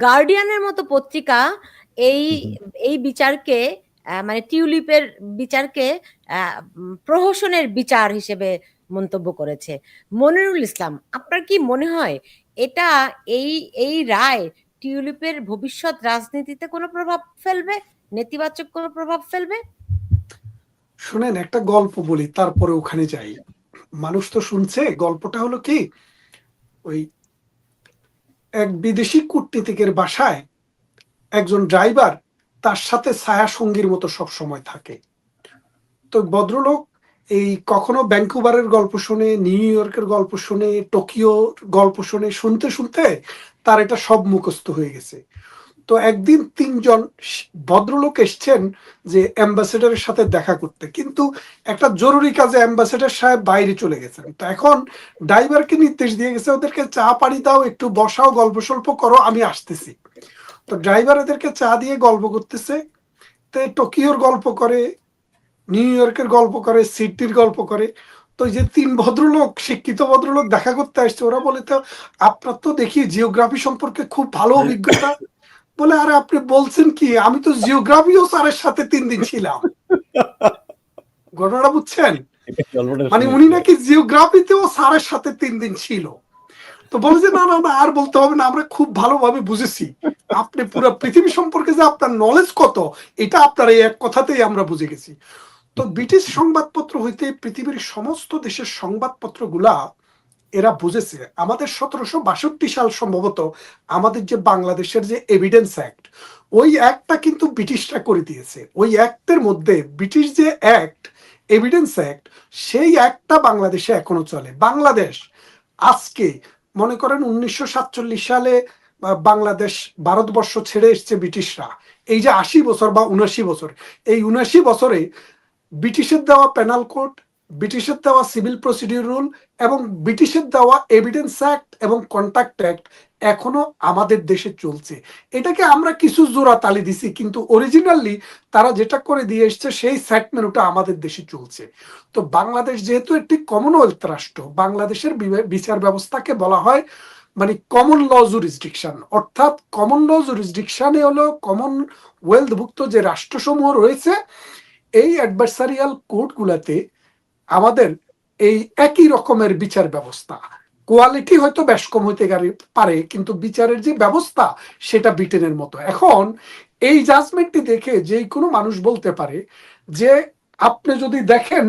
গার্ডিয়ানের মতো পত্রিকা এই এই বিচারকে মানে টিউলিপের বিচারকে প্রহসনের বিচার হিসেবে মন্তব্য করেছে। মনিরুল ইসলাম আপনার কি মনে হয় এটা এই এই রায় টিউলিপের ভবিষ্যৎ রাজনীতিতে কোনো প্রভাব ফেলবে? নেতিবাচক কোনো প্রভাব ফেলবে? শুনেন একটা গল্প বলি তারপরে ওখানে যাই। মানুষ তো শুনছে গল্পটা হলো কি ওই এক বিদেশি কূটনীতিকের বাসায় একজন ড্রাইভার তার সাথে ছায়া সঙ্গীর মতো সব সময় থাকে। তো ভদ্রলোক এই কখনো ব্যাঙ্কুবারের গল্প শুনে, নিউ ইয়র্কের গল্প শুনে, টোকিওর গল্প শুনে, শুনতে শুনতে তার এটা সব মুখস্থ হয়ে গেছে। তো একদিন তিনজন ভদ্রলোক এসছেন যে অ্যাম্বাসেডারের সাথে দেখা করতে। কিন্তু একটা জরুরি কাজে, অ্যাম্বাসেডার সাহেব বাইরে চলে গেছেন। তো এখন ড্রাইভারকে নির্দেশ দিয়ে গেছে, ওদেরকে চা পানি দাও, একটু বসাও, গল্প সল্প করো, আমি আসতেছি। তো ড্রাইভার এদেরকে চা দিয়ে গল্প করতেছে। তো টোকিওর গল্প করে, নিউ ইয়র্কের গল্প করে সিটির গল্প করে। তো যে তিন ভদ্রলোক, শিক্ষিত ভদ্রলোক দেখা করতে আসছে, ওরা বলে, তো আপনার তো দেখি জিওগ্রাফি সম্পর্কে খুব ভালো অভিজ্ঞতা। বলে, আরে, আপনি বলছেন কি? আমি তো জিওগ্রাফিও স্যারের সাথে তিন দিন ছিলাম। ঘটনাটা বুঝছেন? মানে উনি নাকি জিওগ্রাফিতেও স্যারের সাথে তিন দিন ছিল। তো বলে যে, না না না, আর বলতে হবে না, আমরা খুব ভালোভাবে বুঝেছি। আপনি পুরো পৃথিবী সম্পর্কে যে আপনার নলেজ কত, এটা আপনার এই এক কথাতেই আমরা বুঝে গেছি। তো ব্রিটিশ সংবাদপত্র হইতে পৃথিবীর সমস্ত দেশের সংবাদপত্রগুলা এরা বুঝেছে। আমাদের সতেরোশো বাষট্টি সাল সম্ভবত আমাদের যে বাংলাদেশের যে এভিডেন্স অ্যাক্ট ওই অ্যাক্টটা কিন্তু ব্রিটিশরা করে দিয়েছে। ওই অ্যাক্টের মধ্যে ব্রিটিশ যে অ্যাক্ট এভিডেন্স অ্যাক্ট সেই অ্যাক্টটা বাংলাদেশে এখনও চলে। বাংলাদেশ আজকে, মনে করেন উনিশশো সাতচল্লিশ সালে বাংলাদেশ ভারতবর্ষ ছেড়ে এসছে ব্রিটিশরা। এই যে আশি বছর বা উনাশি বছর, এই উনাশি বছরে ব্রিটিশের দেওয়া পেনাল কোড ব্রিটিশের দেওয়া সিভিল প্রসিডিউর রুল এবং ব্রিটিশের দেওয়া এভিডেন্স অ্যাক্ট এবং কন্ট্যাক্ট অ্যাক্ট এখনও আমাদের দেশে চলছে। এটাকে আমরা কিছু জোড়া তালি দিছি, কিন্তু অরিজিনালি তারা যেটা করে দিয়ে এসছে, সেই সেট মেনুটা আমাদের দেশে চলছে। তো বাংলাদেশ যেহেতু একটি কমনওয়েলথ রাষ্ট্র, বাংলাদেশের বিচার ব্যবস্থাকে বলা হয় মানে কমন ল জুরিসডিকশন অর্থাৎ কমন ল জুরিসডিকশনে হলো কমন ওয়েলথভুক্ত যে রাষ্ট্রসমূহ রয়েছে, এই অ্যাডভার্সারিয়াল কোর্টগুলোতে আমাদের এই একই রকমের বিচার ব্যবস্থা। কোয়ালিটি হয়তো বেশ কম হইতে পারে, কিন্তু বিচারের যে ব্যবস্থা, সেটা ব্রিটেনের মতো। এখন এই জাজমেন্টটি দেখে যে কোনো মানুষ বলতে পারে যে, আপনি যদি দেখেন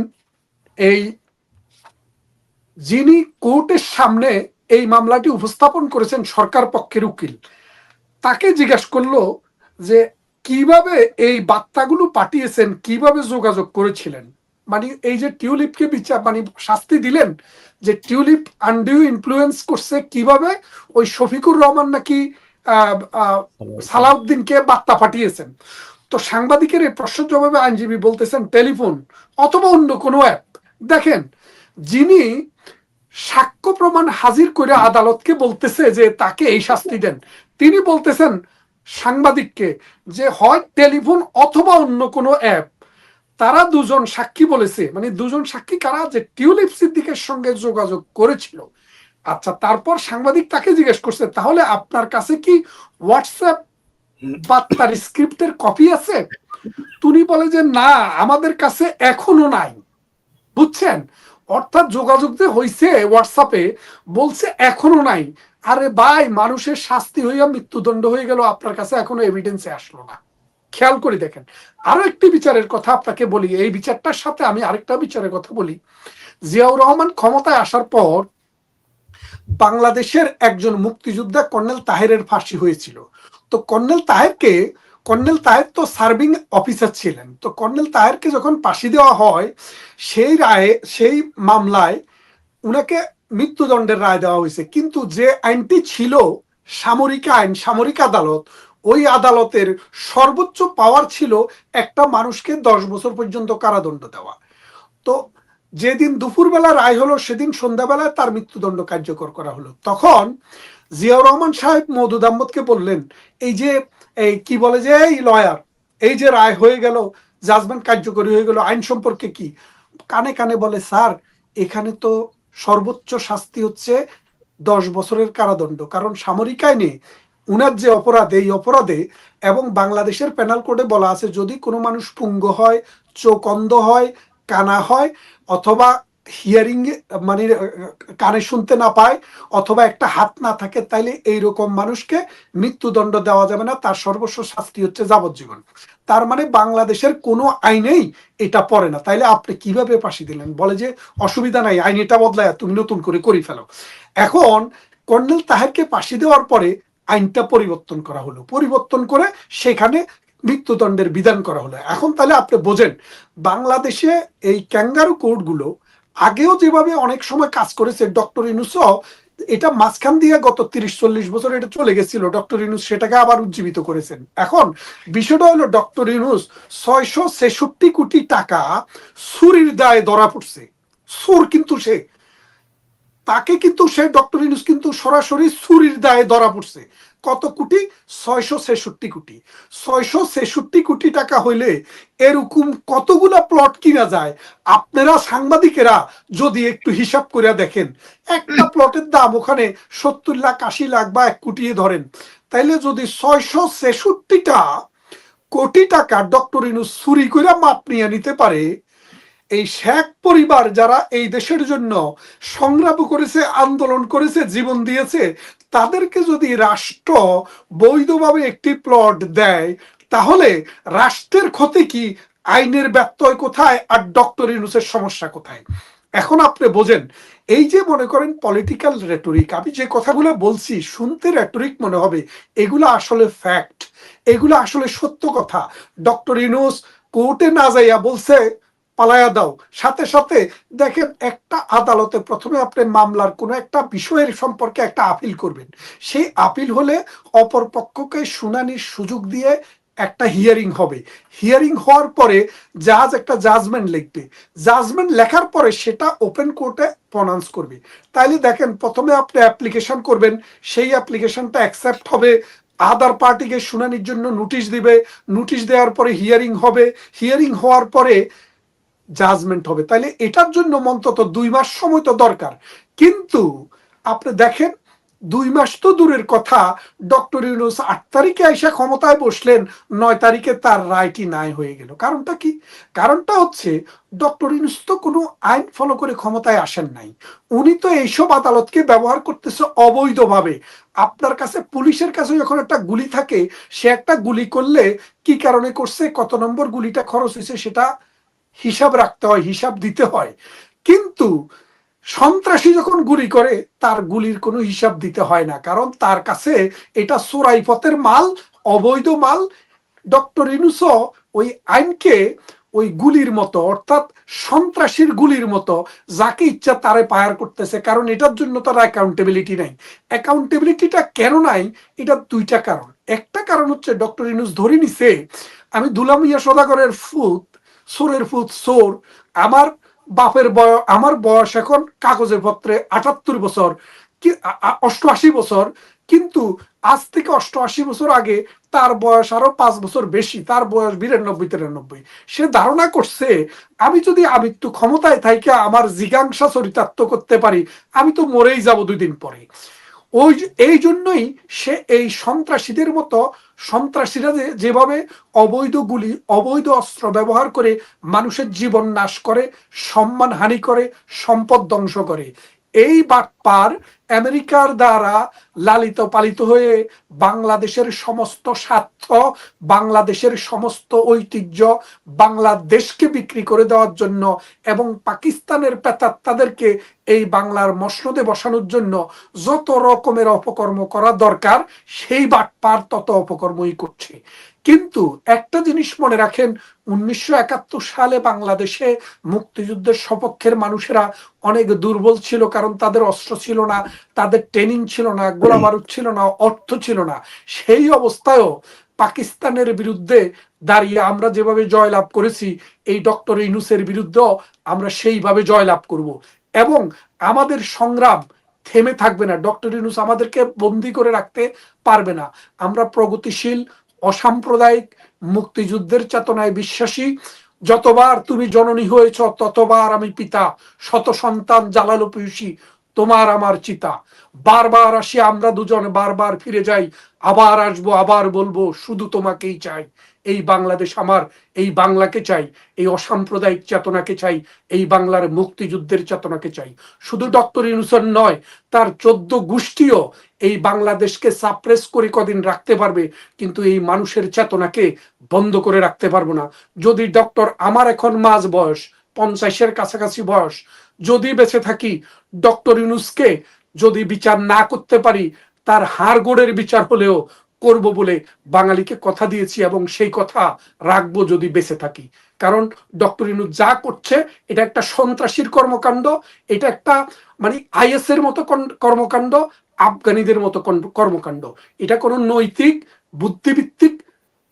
এই যিনি কোর্টের সামনে এই মামলাটি উপস্থাপন করেছেন সরকার পক্ষের উকিল, তাকে জিজ্ঞাসা করল যে, কীভাবে এই বার্তাগুলো পাঠিয়েছেন, কীভাবে যোগাযোগ করেছিলেন? মানে এই যে টিউলিপকে বিচার মানে শাস্তি দিলেন যে টিউলিপ আন্ডিউ ইনফ্লুয়েন্স করছে কীভাবে ওই শফিকুর রহমান নাকি সালাউদ্দিনকে বার্তা পাঠিয়েছেন। তো সাংবাদিকের এই প্রশ্ন জবাবে আইনজীবী বলতেছেন টেলিফোন অথবা অন্য কোনো অ্যাপ দেখেন যিনি সাক্ষ্য প্রমাণ হাজির করে আদালতকে বলতেছে যে তাকে এই শাস্তি দেন তিনি বলতেছেন সাংবাদিককে যে হয় টেলিফোন অথবা অন্য কোনো অ্যাপ তারা দুজন সাক্ষী বলেছে মানে দুজন সাক্ষী কারা যে টিউলিপ সিদ্দিকের সঙ্গে যোগাযোগ করেছিল। আচ্ছা তারপর সাংবাদিক তাকে জিজ্ঞেস করছে তাহলে আপনার কাছে কি হোয়াটসঅ্যাপ বা তার স্ক্রিপ্টের কপি আছে? তুমি বলে যে না আমাদের কাছে এখনও নাই। বুঝছেন? অর্থাৎ যোগাযোগ যে হয়েছে হোয়াটসঅ্যাপে বলছে এখনও নাই। আরে ভাই মানুষের শাস্তি হইয়া মৃত্যুদণ্ড হয়ে গেল আপনার কাছে এখনও এভিডেন্সে আসলো না। খেয়াল করে দেখেন। আরও একটি বিচারের কথা আপনাকে বলি, এই বিচারটার সাথে আমি আরেকটা বিচারের কথা বলি। জিয়াউর রহমান ক্ষমতায় আসার পর বাংলাদেশের একজন মুক্তিযোদ্ধা কর্নেল তাহেরের ফাঁসি হয়েছিল। তো কর্নেল তাহেরকে, কর্নেল তাহের তো সার্ভিং অফিসার ছিলেন। তো কর্নেল তাহেরকে যখন ফাঁসি দেওয়া হয়, সেই রায়ে, সেই মামলায় উনাকে মৃত্যুদণ্ডের রায় দেওয়া হয়েছে। কিন্তু যে আইনটি ছিল, সামরিক আইন, সামরিক আদালত ওই আদালতের সর্বোচ্চ পাওয়ার ছিল একটা মানুষকে দশ বছর পর্যন্ত কারাদণ্ড দেওয়া। তো যেদিন দুপুরবেলা রায় হলো, সেদিন সন্ধ্যাবেলায় তার মৃত্যুদণ্ড কার্যকর করা হলো। তখন জিয়াউর রহমান সাহেব মধুদ আহমদকে বললেন, এই যে, এই কি বলে যে, এই লয়ার এই যে রায় হয়ে গেল জাজমেন্ট কার্যকরী হয়ে গেল, আইন সম্পর্কে কি? কানে কানে বলে, স্যার, এখানে তো সর্বোচ্চ শাস্তি হচ্ছে দশ বছরের কারাদণ্ড, কারণ সামরিক আইনে উনার যে অপরাধ, এই অপরাধে এবং বাংলাদেশের পেনাল কোডে বলা আছে, যদি কোনো মানুষ পুঙ্গ হয় চোখ অন্ধ হয়, কানা হয়, অথবা হিয়ারিং মানে কানে শুনতে না পায়, অথবা একটা হাত না থাকে, তাইলে এইরকম মানুষকে মৃত্যুদণ্ড দেওয়া যাবে না, তার সর্বস্ব শাস্তি হচ্ছে যাবজ্জীবন। তার মানে বাংলাদেশের কোনো আইনেই এটা পড়ে না। তাইলে আপনি কীভাবে ফাঁসি দিলেন? বলে যে, অসুবিধা নাই, আইন এটা বদলায়, তুমি নতুন করে করি ফেলো। এখন কর্নেল তাহেরকে ফাঁসি দেওয়ার পরে আইনটা পরিবর্তন করা হলো। পরিবর্তন করে সেখানে মৃত্যুদণ্ডের বিধান করা হলো। এখন তাহলে আপনি বোঝেন, বাংলাদেশে এই ক্যাঙ্গারু কোর্টগুলো আগেও যেভাবে অনেক সময় কাজ করেছে, ডক্টর ইনুস এটা মাঝখান দিয়ে গত তিরিশ, চল্লিশ বছর এটা চলে গেছিল। ডক্টর ইনুস সেটাকে আবার উজ্জীবিত করেছেন। এখন বিষয়টা হলো, ডক্টর ইনুস ছয়শো ছেষট্টি কোটি টাকা সুরির দায়ে ধরা পড়ছে। সুর কিন্তু সে। তাকে কিন্তু সে ডক্টর ইনুস কিন্তু সরাসরি সুরির দায়ে ধরা পড়ছে। কত কোটি? ছয়শো ছেষট্টি কোটি। ছয়শো ছেষট্টি কোটি টাকা হইলে এরকম কতগুলা প্লট কিনা যায়? আপনারা সাংবাদিকেরা যদি একটু হিসাব করে দেখেন একটা প্লটের দাম ওখানে সত্তর লাখ আশি লাখ বা এক কোটি ধরেন। তাইলে যদি ছয়শো ছেষট্টিটা কোটি টাকা ডক্টর ইনুস চুরি করে মাপ নিয়ে নিতে পারে এই শেখ পরিবার যারা এই দেশের জন্য সংগ্রাম করেছে, আন্দোলন করেছে, জীবন দিয়েছে, তাদেরকে যদি রাষ্ট্র বৈধভাবে একটি প্লট দেয়, তাহলে রাষ্ট্রের ক্ষতি কি? আইনের ব্যত্যয় কোথায়? আর ডক্টর ইনুসের সমস্যা কোথায়? এখন আপনি বোঝেন, এই যে মনে করেন পলিটিক্যাল রেটরিক আমি যে কথাগুলো বলছি, শুনতে রেটরিক মনে হবে, এগুলো আসলে ফ্যাক্ট এগুলো আসলে সত্য কথা। ডক্টর ইনুস কোর্টে না যাইয়া বলছে পালায়া দাও। সাথে সাথে দেখেন একটা আদালতে প্রথমে আপনি মামলার কোনো একটা বিষয়ের সম্পর্কে একটা আপিল করবেন। সেই আপিল হলে অপর পক্ষকে শুনানির সুযোগ দিয়ে একটা হিয়ারিং হবে। হিয়ারিং হওয়ার পরে জাজ একটা জাজমেন্ট লিখবে। জাজমেন্ট লেখার পরে সেটা ওপেন কোর্টে প্রনাউন্স করবে। তাইলে দেখেন প্রথমে আপনি অ্যাপ্লিকেশন করবেন, সেই অ্যাপ্লিকেশনটা অ্যাকসেপ্ট হবে, আদার পার্টিকে শুনানির জন্য নোটিশ দিবে, নোটিশ দেওয়ার পরে হিয়ারিং হবে। হিয়ারিং হওয়ার পরে জাজমেন্ট হবে। তাইলে এটার জন্য অন্তত দুই মাস সময় তো দরকার। কিন্তু আপনি দেখেন, দুই মাস তো দূরের কথা, ডক্টর ইউনুস আট তারিখে এসে ক্ষমতায় বসলেন, নয় তারিখে তার রায়টি নাই হয়ে গেল। কারণটা কি? কারণটা হচ্ছে, ডক্টর ইউনুস তো কোনো আইন ফলো করে ক্ষমতায় আসেন নাই। উনি তো এইসব আদালতকে ব্যবহার করতেছে অবৈধভাবে। আপনার কাছে পুলিশের কাছে যখন একটা গুলি থাকে, সে একটা গুলি করলে কি কারণে করছে, কত নম্বর গুলিটা খরচ হয়েছে সেটা হিসাব রাখতে হয়, হিসাব দিতে হয়। কিন্তু সন্ত্রাসী যখন গুলি করে, তার গুলির কোনো হিসাব দিতে হয় না। কারণ তার কাছে এটা সোরাই পথের মাল, অবৈধ মাল। ডক্টর ইনুস ওই আইনকে ওই গুলির মতো, অর্থাৎ সন্ত্রাসীর গুলির মতো, যাকে ইচ্ছা তারে পায়ার করতেছে। কারণ এটার জন্য তার অ্যাকাউন্টেবিলিটি নাই। অ্যাকাউন্টেবিলিটিটা কেন নাই? এটা দুইটা কারণ। একটা কারণ হচ্ছে ডক্টর ইনুস ধরে নিছে, আমি দুলামিয়া সদাগরের ফুত সোরের ফুত সোর। আমার বাপের বয়স আমার বয়স এখন কাগজের পত্রে আটাত্তর বছর অষ্টআশি বছর। কিন্তু আজ থেকে অষ্টআশি বছর আগে তার বয়স আরও পাঁচ বছর বেশি, তার বয়স বিরানব্বই, তিরানব্বই। সে ধারণা করছে, আমি যদি আমৃত্যু ক্ষমতায় থাইকে আমার জিজ্ঞাংসা চরিতার্থ করতে পারি, আমি তো মরেই যাব দুই দিন পরে। ওই এই জন্যই সে এই সন্ত্রাসীদের মতো সন্ত্রাসীরা যেভাবে অবৈধ গুলি অবৈধ অস্ত্র ব্যবহার করে মানুষের জীবন নাশ করে সম্মান হানি করে, সম্পদ ধ্বংস করে এই বাটপার আমেরিকার দ্বারা লালিত পালিত হয়ে বাংলাদেশের সমস্ত স্বার্থ, বাংলাদেশের সমস্ত ঐতিহ্য বাংলাদেশকে বিক্রি করে দেওয়ার জন্য এবং পাকিস্তানের পেতার তাদেরকে এই বাংলার মসনদে বসানোর জন্য যত রকমের অপকর্ম করা দরকার, সেই বাটপার তত অপকর্মই করছে। কিন্তু একটা জিনিস মনে রাখেন, উনিশশো একাত্তর সালে বাংলাদেশে মুক্তিযুদ্ধের সপক্ষের মানুষেরা অনেক দুর্বল ছিল কারণ তাদের অস্ত্র ছিল না, তাদের ট্রেনিং ছিল না গোলা বারুদ ছিল না, অর্থ ছিল না। সেই অবস্থায়ও পাকিস্তানের বিরুদ্ধে দাঁড়িয়ে আমরা যেভাবে জয়লাভ করেছি, এই ডক্টর ইনুসের বিরুদ্ধেও আমরা সেইভাবে জয়লাভ করব। এবং আমাদের সংগ্রাম থেমে থাকবে না। ডক্টর ইনুস আমাদেরকে বন্দি করে রাখতে পারবে না। আমরা প্রগতিশীল অসাম্প্রদায়িক মুক্তিযুদ্ধের চেতনায় বিশ্বাসী। যতবার তুমি জননী হয়েছ, ততবার আমি পিতা, শত সন্তান জালালো পিউসি তোমার আমার চিতা। বারবার আসি আমরা দুজন, বারবার ফিরে যাই, আবার আসব, আবার বলব, শুধু তোমাকেই চাই। এই বাংলাদেশ আমার, এই বাংলাকে চাই, এই অসাম্প্রদায়িক চেতনাকে চাই, এই বাংলার মুক্তিযুদ্ধের চেতনাকে চাই। শুধু ডক্টর ইউনুসন নয়, তার চোদ্দ গোষ্ঠীও এই বাংলাদেশকে সাপ্রেস করে কদিন রাখতে পারবে, কিন্তু এই মানুষের চেতনাকে বন্ধ করে রাখতে পারব না। যদি ডক্টর আমার এখন মাঝ বয়স, পঞ্চাশের কাছাকাছি বয়স, যদি বেঁচে থাকি, ডক্টর ইউনুসকে যদি বিচার না করতে পারি, তার হাড়গোড়ের বিচার হলেও করব বলে বাঙালিকে কথা দিয়েছি এবং সেই কথা রাখব যদি বেঁচে থাকি। কারণ ডক্টর ইনু যা করছে, এটা একটা সন্ত্রাসীর কর্মকাণ্ড, এটা একটা মানে আইএস এর মতো কর্মকাণ্ড, আফগানিদের মতো কর্মকাণ্ড। এটা কোনো নৈতিক বুদ্ধিভিত্তিক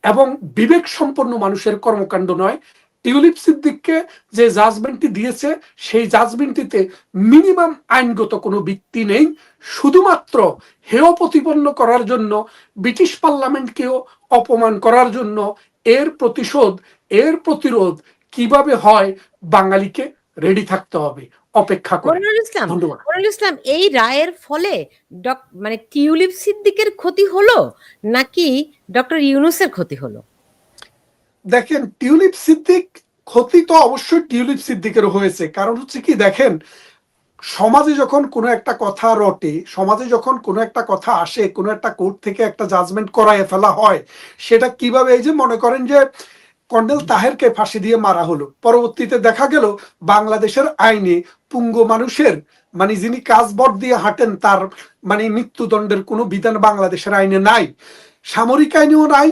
এবং বিবেক সম্পন্ন মানুষের কর্মকাণ্ড নয়। টিউলিপ সিদ্দিককে যে জাজমেন্টটি দিয়েছে সেই জাজমেন্টটিতে মিনিমাম আইনগত কোনো ভিত্তি নেই। শুধুমাত্র হেয় প্রতিপন্ন করার জন্য ব্রিটিশ পার্লামেন্টকেও অপমান করার জন্য এর প্রতিশোধ এর প্রতিরোধ কীভাবে হয় বাঙালিকে রেডি থাকতে হবে। অপেক্ষা করে। ইসলাম ইসলাম এই রায়ের ফলে মানে টিউলিপ সিদ্দিকের ক্ষতি হলো নাকি ডক্টর ইউনুসের ক্ষতি হলো? দেখেন, টিউলিপ সিদ্দিক ক্ষতি তো অবশ্যই টিউলিপ সিদ্দিকের হয়েছে। কারণ হচ্ছে কি, দেখেন, সমাজে যখন কোনো একটা কথা রটে, সমাজে যখন কোনো একটা কথা আসে, কোনো একটা কোর্ট থেকে একটা জাজমেন্ট করায় ফেলা হয়, সেটা কীভাবে এই যে মনে করেন যে কর্নেল তাহেরকে ফাঁসি দিয়ে মারা হলো। পরবর্তীতে দেখা গেল, বাংলাদেশের আইনে পুঙ্গ মানুষের মানে যিনি কাজবট দিয়ে হাঁটেন, তার মানে মৃত্যুদণ্ডের কোনো বিধান বাংলাদেশের আইনে নাই। সামরিক আইনেও নাই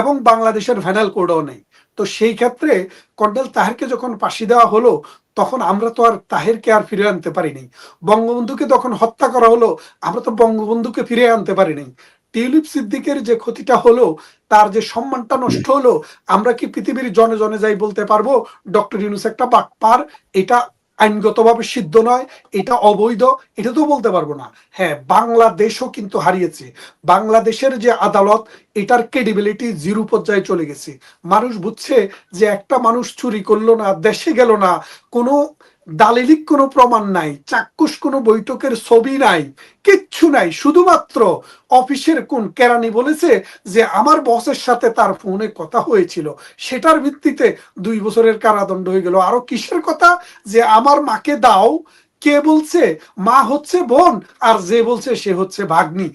এবং বাংলাদেশের ভ্যানাল কোডও নেই। তো সেই ক্ষেত্রে কর্নেল তাহেরকে যখন ফাঁসি দেওয়া হলো, তখন আমরা তো আর তাহেরকে আর ফিরে আনতে পারিনি। বঙ্গবন্ধুকে তখন হত্যা করা হলো, আমরা তো বঙ্গবন্ধুকে ফিরে আনতে পারিনি। টিউলিপ সিদ্দিকের যে ক্ষতিটা হলো, তার যে সম্মানটা নষ্ট হলো, আমরা কি পৃথিবীর জনে জনে যাই বলতে পারব? ডক্টর ইউনুস একটা বাটপার, এটা আইনগতভাবে সিদ্ধ নয়, এটা অবৈধ, এটা তো বলতে পারব না। হ্যাঁ বাংলাদেশও কিন্তু হারিয়েছে। বাংলাদেশের যে আদালত, এটার ক্রেডিবিলিটি জিরো পর্যায়ে চলে গেছে। মানুষ বুঝছে যে একটা মানুষ চুরি করল না, দেশে গেল না, কোনো দালিলিক কোনো প্রমাণ নাই, চাক্ষুষ কোনো বৈঠকের ছবি নাই, কিচ্ছু নাই। শুধুমাত্র অফিসের কোন কেরানি বলেছে যে আমার বসের সাথে তার ফোনে কথা হয়েছিল। সেটার ভিত্তিতে দুই বছরের কারাদণ্ড হয়ে গেল। আরও কিসের কথা? যে আমার মাকে দাও, কে বলছে? মা হচ্ছে বোন, আর যে বলছে সে হচ্ছে ভাগ্নি।